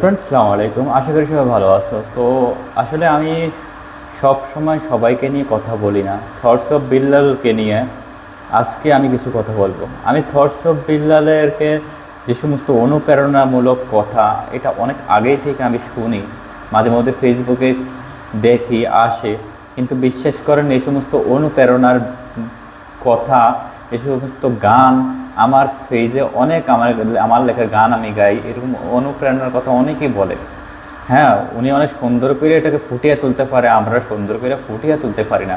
Friends সালামু আলাইকুম। আশা করি সবাই ভালো আছো। তো আসলে আমি সব সময় সবাইকে নিয়ে কথা বলি না। থটস অফ বিল্লালকে নিয়ে আজকে আমি কিছু কথা বলব। আমি থটস অফ বিল্লালেরকে যে সমস্ত অনুপ্রেরণামূলক কথা, এটা অনেক আগেই থেকে আমি শুনি। মাঝে মধ্যে ফেসবুকে দেখি, আসে। কিন্তু বিশ্বাস করেন, এই সমস্ত অনুপ্রেরণার কথা, এই সমস্ত গান আমার পেজে অনেক আমার আমার লেখা গান আমি গাই, এরকম অনুপ্রেরণার কথা অনেকেই বলে। হ্যাঁ উনি অনেক সুন্দর করে এটাকে ফুটিয়ে তুলতে পারে, আমরা সুন্দর করে ফুটিয়ে তুলতে পারি না।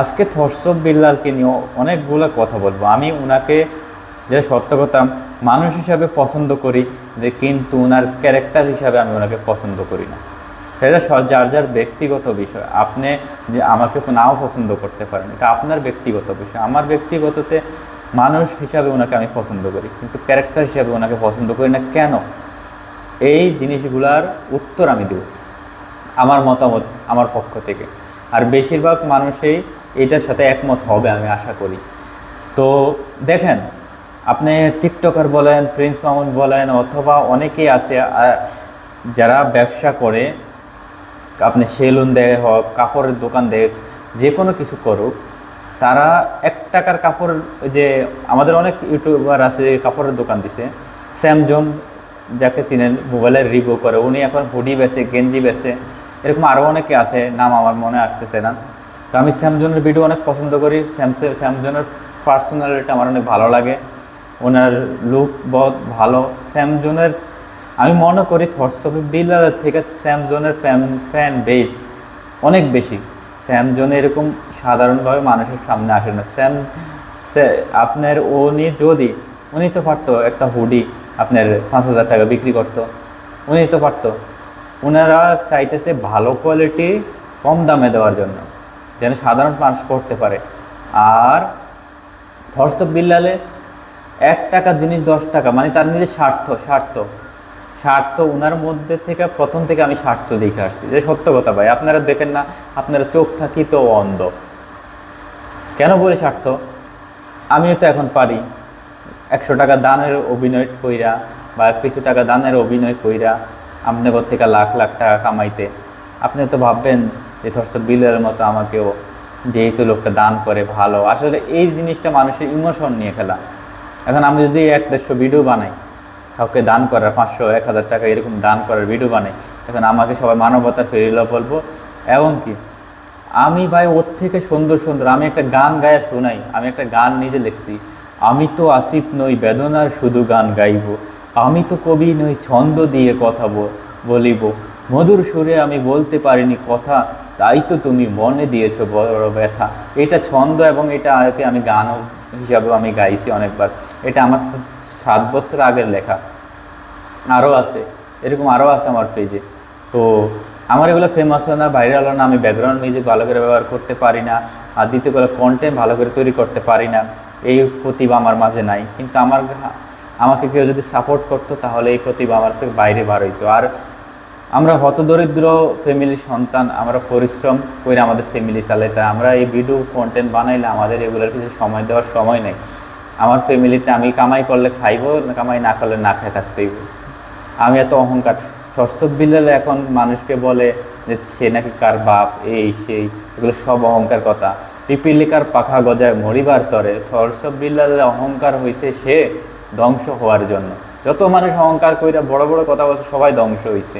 আজকে থরসব বিল্লালকে নিয়ে অনেকগুলো কথা বলব। আমি ওনাকে যে সত্য কথা মানুষ হিসাবে পছন্দ করি, যে কিন্তু ওনার ক্যারেক্টার হিসাবে আমি ওনাকে পছন্দ করি না। সেটা যার যার ব্যক্তিগত বিষয়। আপনি যে আমাকে নাও পছন্দ করতে পারেন, এটা আপনার ব্যক্তিগত বিষয়। আমার ব্যক্তিগততে মানুষ হিসাবে ওনাকে আমি পছন্দ করি, কিন্তু ক্যারেক্টার হিসাবে ওনাকে পছন্দ করি না কেন? এই জিনিসগুলার উত্তর আমি দেব আমার মতামত আমার পক্ষ থেকে। আর বেশিরভাগ মানুষই এটার সাথে একমত হবে আমি আশা করি। তো দেখেন, আপনি টিকটকার বলেন, প্রিন্স মামুন বলেন, অথবা অনেকেই আছে যারা ব্যবসা করে, আপনি সেলুন দেয় হোক, কাপড়ের দোকান দেয় যে কোনো কিছু করুক তারা এক টাকার কাপড় যে আমাদের অনেক ইউটিউবার আছে, কাপড়ের দোকান দিছে। স্যামজন, যাকে চিনেন মোবাইলের রিভিউ করে, উনি এখন হুডি বেছে, গেঞ্জি বেছে, এরকম আরও অনেকে আছে, নাম আমার মনে আসতেছে না। তো আমি স্যামজনের ভিডিও অনেক পছন্দ করি। স্যামসে, স্যামজনের পার্সোনালিটি আমার অনেক ভালো লাগে। ওনার লুক বহুত ভালো। স্যামজনের, আমি মনে করি থটসবি বিলালের থেকে স্যামজনের ফ্যান ফ্যান বেস অনেক বেশি। স্যামজন এরকম সাধারণভাবে মানুষের সামনে আসে না। স্যাম, সে- আপনার উনি যদি, উনি তো পারতো একটা হুডি আপনার পাঁচ হাজার টাকা বিক্রি করতো। উনি তো পারতো। ওনারা চাইতেছে ভালো কোয়ালিটি কম দামে দেওয়ার জন্য, যেন সাধারণ মানুষ করতে পারে। আর ধর্ষক বিল্লালে এক টাকার জিনিস দশ টাকা মানে তার নিজের স্বার্থ স্বার্থ। স্বার্থ ওনার মধ্যে থেকে প্রথম থেকে আমি স্বার্থ দেখে আসছি। যে সত্য কথা ভাই, আপনারা দেখেন না, আপনারা চোখ থাকি তো অন্ধ। কেন বলি স্বার্থ আমিও তো এখন পারি। একশো টাকা দানের অভিনয় কইরা বা কিছু টাকা দানের অভিনয় কইরা আপনাদের থেকে লাখ লাখ টাকা কামাইতে। আপনি তো ভাববেন যে ধরছো বিলের মতো আমাকেও যেহেতু লোকটা দান করে ভালো। আসলে এই জিনিসটা মানুষের ইমোশন নিয়ে খেলা। এখন আমি যদি এক দেড়শো ভিডিও বানাই, কাউকে দান করার পাঁচশো, এক হাজার টাকা এরকম দান করার ভিডিও বানাই এখন আমাকে সবাই মানবতার ফেরিল বলব, এমনকি আমি ভাই ওর থেকে সুন্দর সুন্দর, আমি একটা গান গায়ে শোনাই, আমি একটা গান নিজে লিখছি। আমি তো আসিফ নই, বেদনার শুধু গান গাইব। আমি তো কবি নই, ছন্দ দিয়ে কথা বলিব। মধুর সুরে আমি বলতে পারিনি কথা, তাই তো তুমি মনে দিয়েছ বড় ব্যথা। এটা ছন্দ এবং এটা আগে আমি গান হিসাবেও আমি গাইছি অনেকবার। এটা আমার সাত বছর আগের লেখা। আরও আছে, এরকম আরও আছে আমার পেজে। তো আমার এগুলো ফেমাস হয় না ভাইরাল হয় না, আমি ব্যাকগ্রাউন্ড মিউজিক ভালো করে ব্যবহার করতে পারি না, আর দ্বিতীয় করে কন্টেন্ট ভালো করে তৈরি করতে পারি না, এই প্রতিভা আমার মাঝে নাই। কিন্তু আমার আমাকে কেউ যদি সাপোর্ট করতো, তাহলে এই প্রতিভা আমার থেকে বাইরে বার হইতো। আর আমরা হতদরিদ্র ফ্যামিলির সন্তান, আমরা পরিশ্রম করে আমাদের ফ্যামিলি চালাই, তাই আমরা এই ভিডিও কন্টেন্ট বানাইলে আমাদের এগুলোর কিছু সময় দেওয়ার সময় নেই। আমার ফ্যামিলিতে আমি কামাই করলে খাইবো, কামাই না করলে না খাই থাকতেই আমি এত অহংকার থরসব বিল্লাল এখন মানুষকে বলে যে সে নাকি কার বাপ, এই, সেই, এগুলো সব অহংকার কথা। পিপিলিকার পাখা গজায় মরিবার তরে থরসব বিল্লালের অহংকার হয়েছে সে ধ্বংস হওয়ার জন্য। যত মানুষ অহংকার কইরা বড় বড় কথা বলছে, সবাই ধ্বংস হয়েছে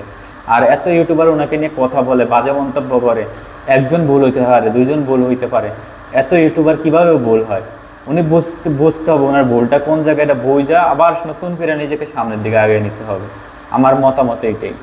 আর এত ইউটিউবার ওনাকে নিয়ে কথা বলে, বাজে মন্তব্য করে, একজন ভুল হইতে পারে, দুইজন ভুল হইতে পারে, এত ইউটিউবার কীভাবে ভুল হয়? উনি বুঝতে বুঝতে হবে ওনার ভুলটা কোন জায়গায়, এটা বই যা আবার নতুন করে নিজেকে সামনের দিকে আগে নিতে হবে। আমার মতামত এইটাই